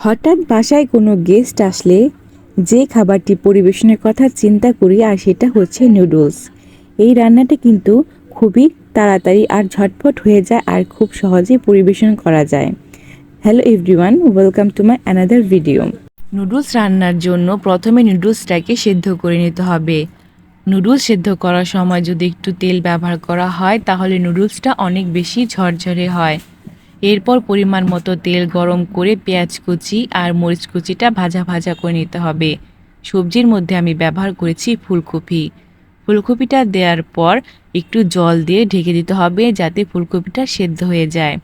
হঠাৎ বাসায় কোনো গেস্ট আসলে যে খাবারটি পরিবেশনের কথা চিন্তা করি আর সেটা হচ্ছে নুডলস। এই রান্নাটা কিন্তু খুবই তাড়াতাড়ি আর ঝটপট হয়ে যায় আর খুব সহজেই পরিবেশন করা যায়। Hello everyone welcome to my another video noodles রান্নার জন্য প্রথমে নুডলসটাকে সেদ্ধ করে নিতে হবে। নুডলস সেদ্ধ করার সময় যদি একটু তেল ব্যবহার করা হয়, তাহলে নুডলসটা অনেক বেশি ঝরঝরে হয়। এরপর পরিমাণ মতো তেল গরম করে পেঁয়াজ কুচি আর মরিচ কুচিটা ভাজা ভাজা করে নিতে হবে। সবজির মধ্যে আমি ব্যবহার করেছি ফুলকপি। ফুলকপিটা দেওয়ার পর একটু জল দিয়ে ঢেকে দিতে হবে যাতে ফুলকপিটা সেদ্ধ হয়ে যায়।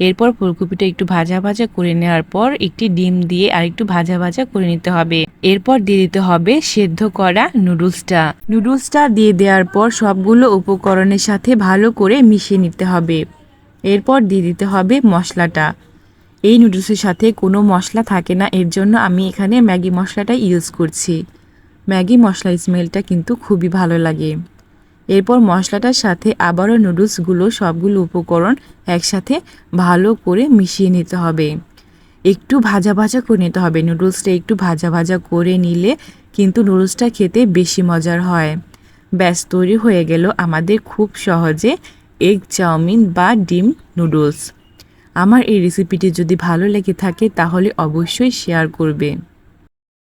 এরপর ফুলকপিটা একটু ভাজা ভাজা করে নেওয়ার পর একটি ডিম দিয়ে আর একটু ভাজা ভাজা করে নিতে হবে। এরপর দিয়ে দিতে হবে সেদ্ধ করা নুডলসটা। নুডলসটা দিয়ে দেওয়ার পর সবগুলো উপকরণের সাথে ভালো করে মিশিয়ে নিতে হবে। এরপর দিয়ে দিতে হবে মশলাটা। এই নুডলসের সাথে কোনো মশলা থাকে না, এর জন্য আমি এখানে ম্যাগি মশলাটা ইউজ করছি। ম্যাগি মশলা স্মেলটা কিন্তু খুবই ভালো লাগে। এরপর মশলাটার সাথে আবারও নুডলসগুলো সবগুলো উপকরণ একসাথে ভালো করে মিশিয়ে নিতে হবে। একটু ভাজা ভাজা করে নিতে হবে। নুডলসটা একটু ভাজা ভাজা করে নিলে কিন্তু নুডলসটা খেতে বেশি মজার হয়। ব্যাস, তৈরি হয়ে গেল আমাদের খুব সহজে এগ চাউমিন বা ডিম নুডলস আমার এই রেসিপিটি যদি ভালো লেগে থাকে, তাহলে অবশ্যই শেয়ার করবে।